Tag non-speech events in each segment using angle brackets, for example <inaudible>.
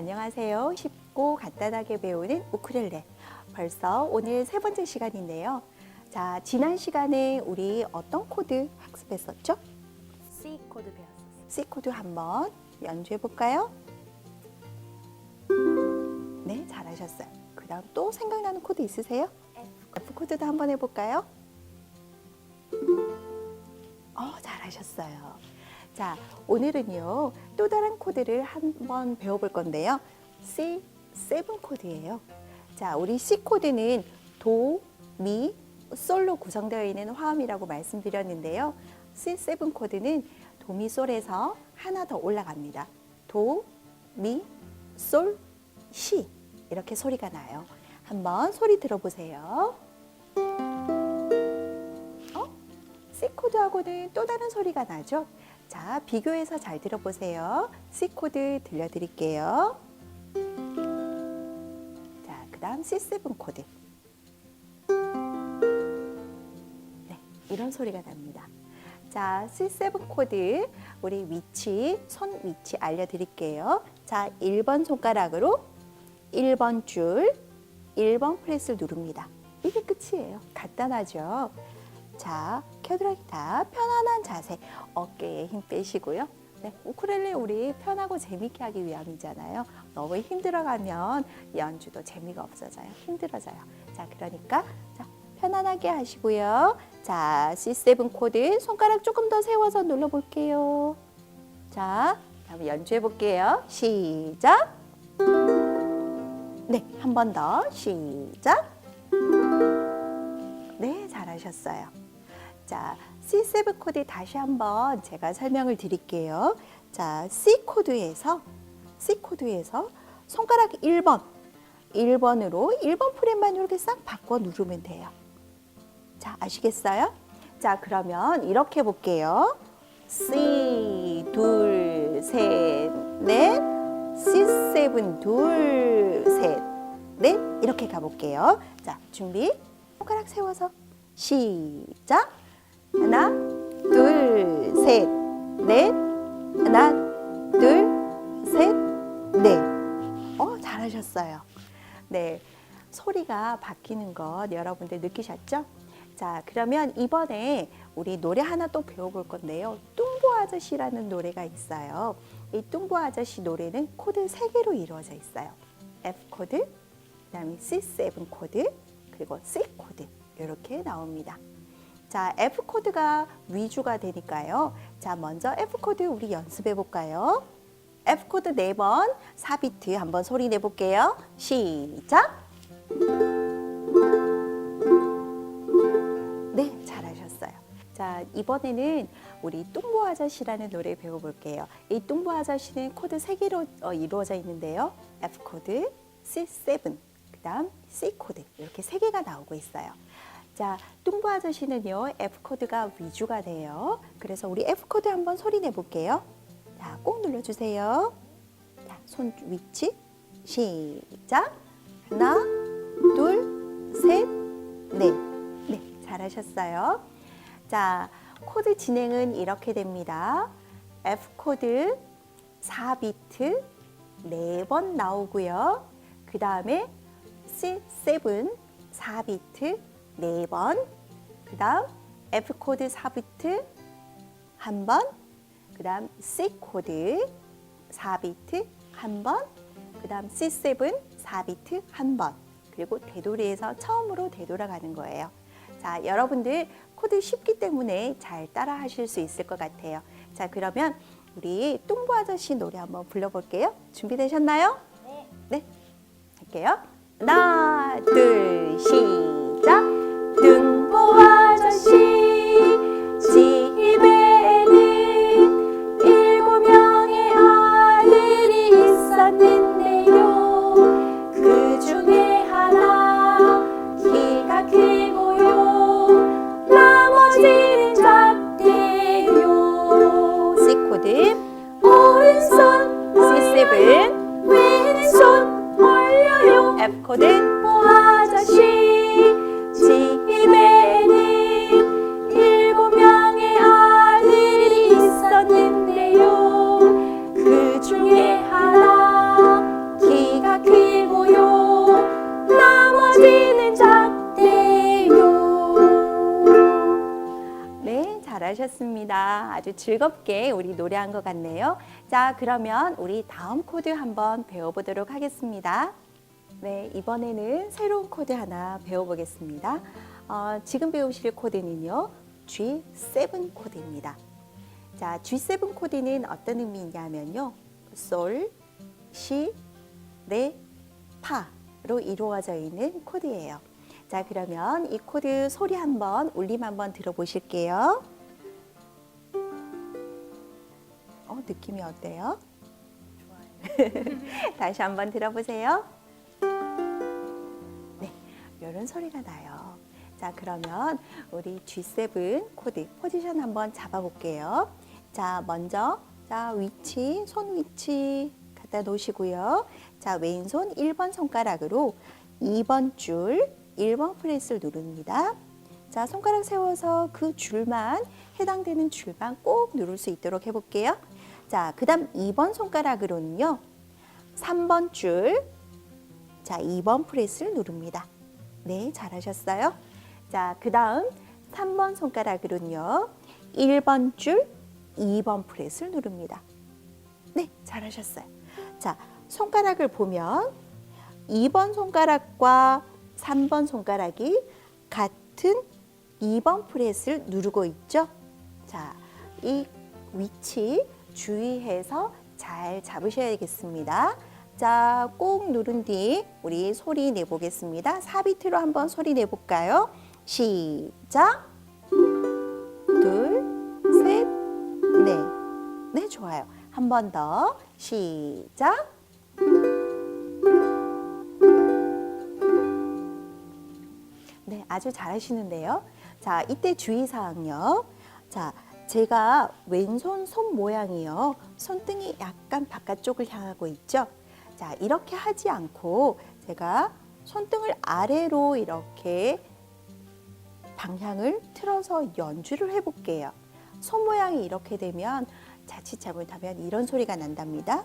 네, 안녕하세요. 쉽고 간단하게 배우는 우크렐레. 벌써 오늘 세 번째 시간인데요. 자, 지난 시간에 우리 어떤 코드 학습했었죠? C 코드 배웠었어요. C 코드 한번 연주해 볼까요? 네, 잘하셨어요. 그다음 또 생각나는 코드 있으세요? F 코드도 한번 해볼까요? 어, 잘하셨어요. 자, 오늘은요, 또 다른 코드를 한번 배워볼 건데요. C7 코드예요. 자, 우리 C 코드는 도, 미, 솔로 구성되어 있는 화음이라고 말씀드렸는데요. C7 코드는 도, 미, 솔에서 하나 더 올라갑니다. 도, 미, 솔, 시. 이렇게 소리가 나요. 한번 소리 들어보세요. 어? C 코드하고는 또 다른 소리가 나죠? 자, 비교해서 잘 들어보세요. C 코드 들려드릴게요. 자, 그 다음 C7 코드. 네, 이런 소리가 납니다. 자, C7 코드, 우리 위치, 손 위치 알려드릴게요. 자, 1번 손가락으로 1번 줄, 1번 프레스를 누릅니다. 이게 끝이에요. 간단하죠? 자, 겨드랑이 다 편안한 자세, 어깨에 힘 빼시고요. 네, 우쿨렐레 우리 편하고 재밌게 하기 위함이잖아요. 너무 힘들어가면 연주도 재미가 없어져요. 힘들어져요. 자, 그러니까 자, 편안하게 하시고요. 자, C7 코드 손가락 조금 더 세워서 눌러 볼게요. 자, 다음 연주해 볼게요. 시작. 네, 한 번 더 시작. 네, 잘하셨어요. 자, C7 코드 다시 한번 제가 설명을 드릴게요. 자, C 코드에서 C 코드에서 손가락 1번, 1번으로 1번 프렛만 이렇게 싹 바꿔 누르면 돼요. 자, 아시겠어요? 자, 그러면 이렇게 볼게요. C 둘, 셋, 넷. C7 둘, 셋, 넷. 이렇게 가볼게요. 자, 준비. 손가락 세워서 시작. 하나, 둘, 셋, 넷. 하나, 둘, 셋, 넷. 어, 잘하셨어요. 네. 소리가 바뀌는 것 여러분들 느끼셨죠? 자, 그러면 이번에 우리 노래 하나 또 배워볼 건데요. 뚱보 아저씨라는 노래가 있어요. 이 뚱보 아저씨 노래는 코드 세개로 이루어져 있어요. F 코드, 그 다음에 C7 코드, 그리고 C 코드. 이렇게 나옵니다. 자, F 코드가 위주가 되니까요. 자, 먼저 F 코드 우리 연습해 볼까요? F 코드 4번, 4비트 한번 소리 내 볼게요. 시작! 네, 잘하셨어요. 자, 이번에는 우리 뚱보 아저씨라는 노래 배워 볼게요. 이 뚱보 아저씨는 코드 세개로 어, 이루어져 있는데요. F 코드, C7, 그 다음 C 코드 이렇게 세개가 나오고 있어요. 자, 뚱보 아저씨는요, F 코드가 위주가 돼요. 그래서 우리 F 코드 한번 소리 내볼게요. 자, 꼭 눌러주세요. 자, 손 위치, 시작. 하나, 둘, 셋, 넷. 네, 잘하셨어요. 자, 코드 진행은 이렇게 됩니다. F 코드 4비트 4번 나오고요. 그 다음에 C7 4비트 4번. 그 다음 F 코드 4비트 한 번. 그 다음 C 코드 4비트 한 번. 그 다음 C7 4비트 한 번. 그리고 되돌이에서 처음으로 되돌아가는 거예요. 자, 여러분들 코드 쉽기 때문에 잘 따라 하실 수 있을 것 같아요. 자, 그러면 우리 뚱보 아저씨 노래 한번 불러볼게요. 준비되셨나요? 네. 네. 할게요. 하나, 둘, 시 잘하셨습니다. 아주 즐겁게 우리 노래한 것 같네요. 자, 그러면 우리 다음 코드 한번 배워보도록 하겠습니다. 네, 이번에는 새로운 코드 하나 배워보겠습니다. 어, 지금 배우실 코드는요, G7 코드입니다. 자, G7 코드는 어떤 의미냐면요, 솔, 시, 레, 파로 이루어져 있는 코드예요. 자, 그러면 이 코드 소리 한번 울림 한번 들어보실게요. 어, 느낌이 어때요? <laughs> 다시 한번 들어보세요. 네, 이런 소리가 나요. 자, 그러면 우리 G7 코드 포지션 한번 잡아볼게요. 자, 먼저 자 위치, 손 위치 갖다 놓으시고요. 자, 왼손 1번 손가락으로 2번 줄 1번 프레스를 누릅니다. 자, 손가락 세워서 그 줄만 해당되는 줄만 꼭 누를 수 있도록 해볼게요. 자, 그 다음 2번 손가락으로는요. 3번 줄, 자, 2번 프레스를 누릅니다. 네, 잘하셨어요. 자, 그 다음 3번 손가락으로는요. 1번 줄, 2번 프레스를 누릅니다. 네, 잘하셨어요. 자, 손가락을 보면 2번 손가락과 3번 손가락이 같은 2번 프레스를 누르고 있죠. 자, 이 위치 주의해서 잘 잡으셔야겠습니다. 자, 꼭 누른 뒤 우리 소리 내보겠습니다. 4비트로 한번 소리 내볼까요? 시작. 둘, 셋, 넷. 네, 좋아요. 한 번 더. 시작. 네, 아주 잘하시는데요. 자, 이때 주의사항요. 자, 제가 왼손 손 모양이요. 손등이 약간 바깥쪽을 향하고 있죠. 자, 이렇게 하지 않고 제가 손등을 아래로 이렇게 방향을 틀어서 연주를 해볼게요. 손 모양이 이렇게 되면 자칫 잘못하면 이런 소리가 난답니다.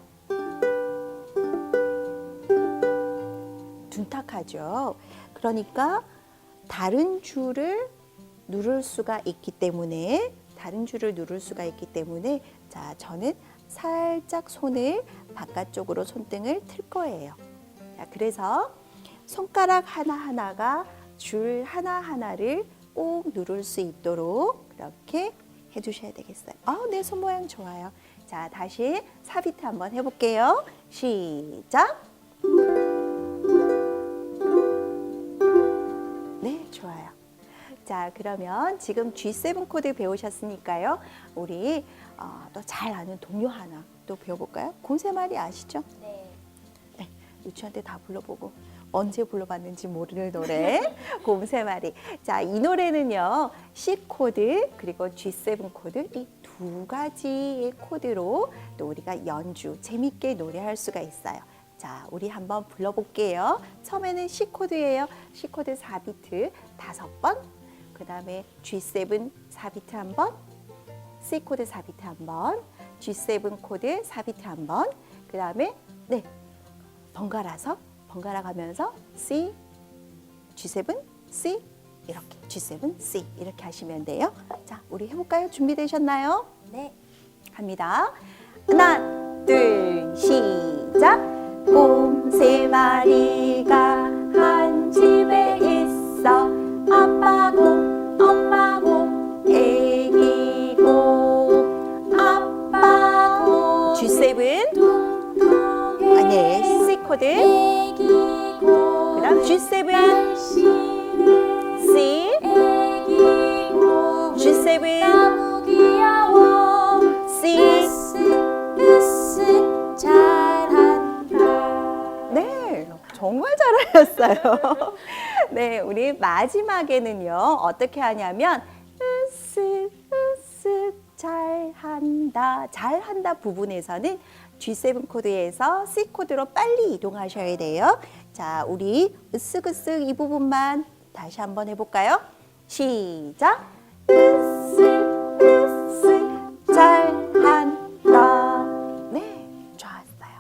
둔탁하죠. 그러니까 다른 줄을 누를 수가 있기 때문에 다른 줄을 누를 수가 있기 때문에 자 저는 살짝 손을 바깥쪽으로 손등을 틀 거예요. 자 그래서 손가락 하나 하나가 줄 하나 하나를 꼭 누를 수 있도록 그렇게 해주셔야 되겠어요. 아, 내 손 모양 좋아요. 자 다시 사비트 한번 해볼게요. 시작. 네, 좋아요. 자, 그러면 지금 G7 코드 배우셨으니까요. 우리 어, 또 잘 아는 동요 하나 또 배워볼까요? 곰새말이 아시죠? 네. 네, 유치원 때 다 불러보고 언제 불러봤는지 모르는 노래 <laughs> 곰새말이. 자, 이 노래는요 C 코드 그리고 G7 코드 이 두 가지의 코드로 또 우리가 연주 재밌게 노래할 수가 있어요. 자, 우리 한번 불러볼게요. 처음에는 C 코드예요. C 코드 4비트 다섯 번. 그 다음에 G7 4비트 한 번. C 코드 4비트 한 번. G7 코드 4비트 한 번. 그 다음에 네 번갈아서 번갈아 가면서 C, G7, C 이렇게 G7, C 이렇게 하시면 돼요. 자, 우리 해볼까요? 준비되셨나요? 네. 갑니다. 하나, 둘, 시작. 곰 세 마리가 코드. 애기 곰. 그다음 G7, 날씬해. C, 애기 곰. G7, 너무 귀여워. C. 네, 정말 잘하셨어요. <laughs> 네, 우리 마지막에는요, 어떻게 하냐면, 으쓱, 으쓱, 잘한다. 잘한다 부분에서는 G7 코드에서 C 코드로 빨리 이동하셔야 돼요. 자, 우리 으쓱으쓱 이 부분만 다시 한번 해볼까요? 시작. 으쓱, 으쓱, 잘한다. 네, 좋았어요.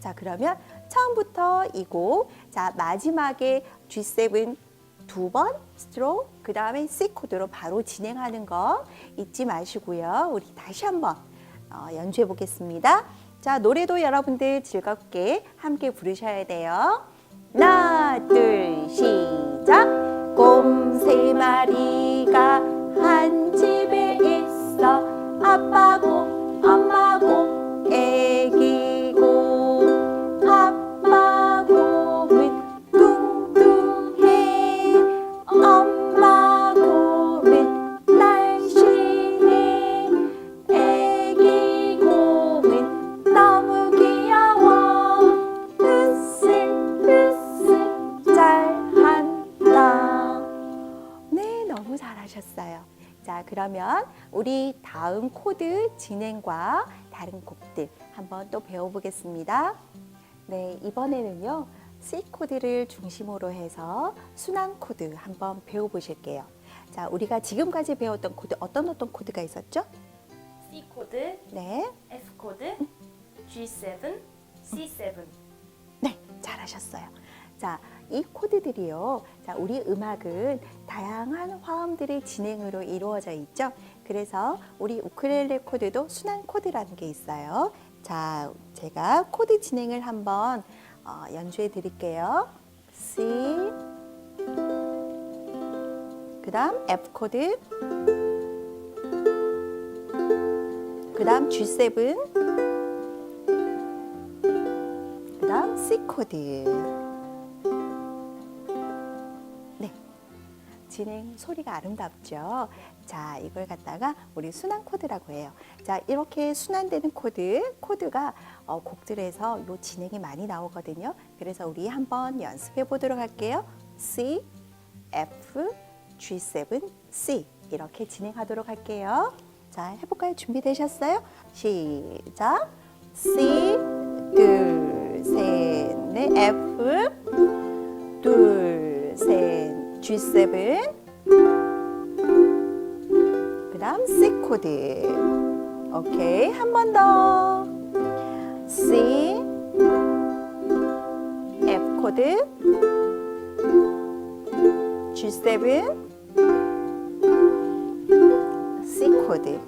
자, 그러면 처음부터 이 곡, 자, 마지막에 G7 두 번 스트로크, 그 다음에 C 코드로 바로 진행하는 거 잊지 마시고요. 우리 다시 한번 어, 연주해 보겠습니다. 자, 노래도 여러분들 즐겁게 함께 부르셔야 돼요. 하나, 둘, 시작. 곰 세 마리가 한 집에 있어. 아빠고, 다음 코드 진행과 다른 곡들 한번 또 배워보겠습니다. 네, 이번에는요. C 코드를 중심으로 해서 순환 코드 한번 배워보실게요. 자, 우리가 지금까지 배웠던 코드 어떤 어떤 코드가 있었죠? C 코드, 네, F 코드, G7, C7. 네, 잘하셨어요. 자, 이 코드들이요. 자, 우리 음악은 다양한 화음들의 진행으로 이루어져 있죠. 그래서 우리 우크렐레 코드도 순환 코드라는 게 있어요. 자, 제가 코드 진행을 한번 어, 연주해 드릴게요. C, 그 다음 F 코드, 그 다음 G7, 그 다음 C 코드. 진행 소리가 아름답죠. 자, 이걸 갖다가 우리 순환 코드라고 해요. 자, 이렇게 순환되는 코드, 코드가 어, 곡들에서 요 진행이 많이 나오거든요. 그래서 우리 한번 연습해 보도록 할게요. C, F, G7, C 이렇게 진행하도록 할게요. 자, 해볼까요? 준비되셨어요? 시작. C, 둘, 셋, 넷, F, G7, 그 다음 C 코드. 오케이, 한 번 더. C, F 코드, G7, C 코드.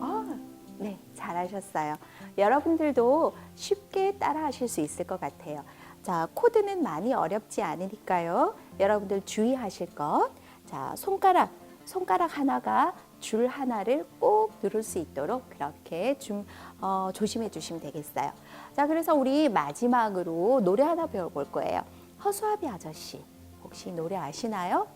아, 네, 잘하셨어요. 여러분들도 쉽게 따라 하실 수 있을 것 같아요. 자, 코드는 많이 어렵지 않으니까요. 여러분들 주의하실 것. 자, 손가락, 손가락 하나가 줄 하나를 꼭 누를 수 있도록 그렇게 좀 어, 조심해 주시면 되겠어요. 자, 그래서 우리 마지막으로 노래 하나 배워볼 거예요. 허수아비 아저씨. 혹시 노래 아시나요?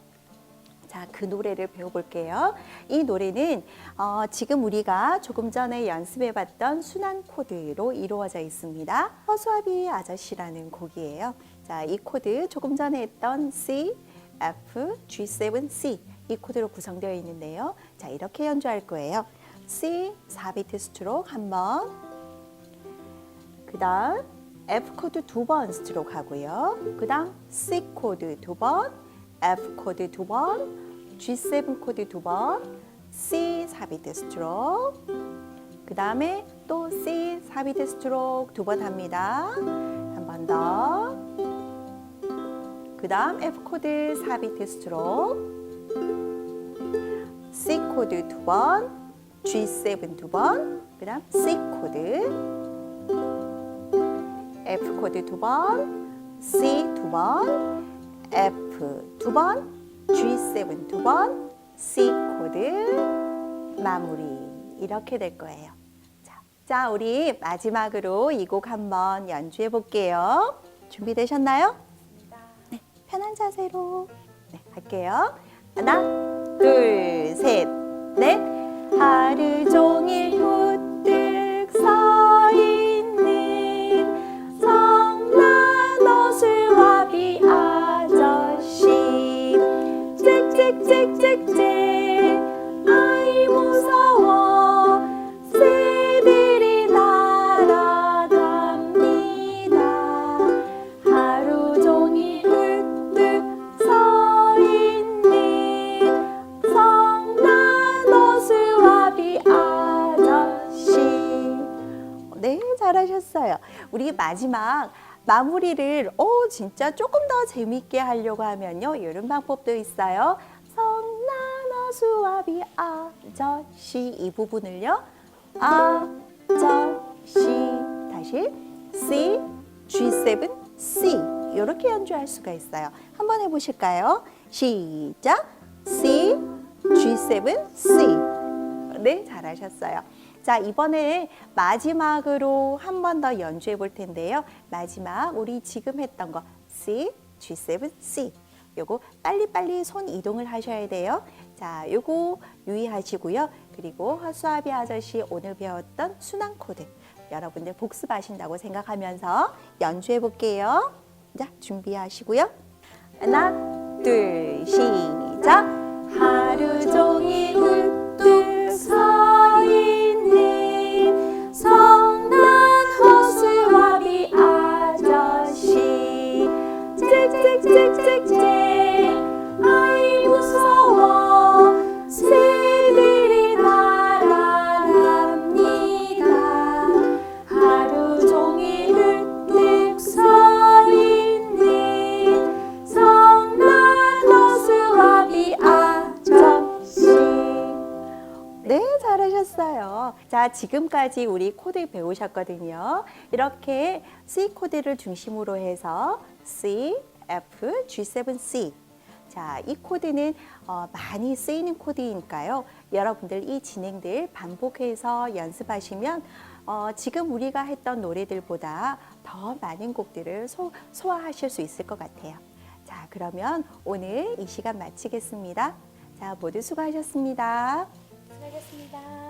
자, 그 노래를 배워볼게요. 이 노래는 어, 지금 우리가 조금 전에 연습해봤던 순환 코드로 이루어져 있습니다. 허수아비 아저씨라는 곡이에요. 자, 이 코드 조금 전에 했던 C, F, G7, C 이 코드로 구성되어 있는데요. 자, 이렇게 연주할 거예요. C 4비트 스트로크 한 번, 그 다음 F 코드 두 번 스트로크 하고요. 그 다음 C 코드 두 번, F 코드 두 번, G7 코드 두 번, C 4비트 스트로크, 그 다음에 또 C 4비트 스트로크 두 번 합니다. 한 번 더. 그 다음 F 코드 4비트 스트로크, C 코드 두 번, G7 두 번, 그 다음 C 코드, F 코드 두 번, C 두 번, F 두 번, G7 두 번, C 코드 마무리 이렇게 될 거예요. 자, 자 우리 마지막으로 이 곡 한번 연주해 볼게요. 준비되셨나요? 네, 편한 자세로 네, 할게요. 하나, 둘, 셋, 넷. 하루 종일 잘하셨어요. 우리 마지막 마무리를 어 진짜 조금 더 재밌게 하려고 하면요 이런 방법도 있어요. 성난 어수와비 아저씨 이 부분을요 아저씨 다시 C G7 C 이렇게 연주할 수가 있어요. 한번 해보실까요? 시작 C G7 C 네 잘하셨어요. 자 이번에 마지막으로 한 번 더 연주해 볼 텐데요. 마지막 우리 지금 했던 거 C G7 C 요거 빨리빨리 손 이동을 하셔야 돼요. 자, 요거 유의하시고요. 그리고 허수아비 아저씨 오늘 배웠던 순환 코드 여러분들 복습하신다고 생각하면서 연주해 볼게요. 자, 준비하시고요. 하나, 둘, 시작. 하루 종일 우뚝 서있 지금까지 우리 코드 배우셨거든요. 이렇게 C 코드를 중심으로 해서 C, F, G7, C. 자, 이 코드는 어, 많이 쓰이는 코드니까요. 여러분들 이 진행들 반복해서 연습하시면 어, 지금 우리가 했던 노래들보다 더 많은 곡들을 소, 소화하실 수 있을 것 같아요. 자, 그러면 오늘 이 시간 마치겠습니다. 자, 모두 수고하셨습니다. 수고하셨습니다.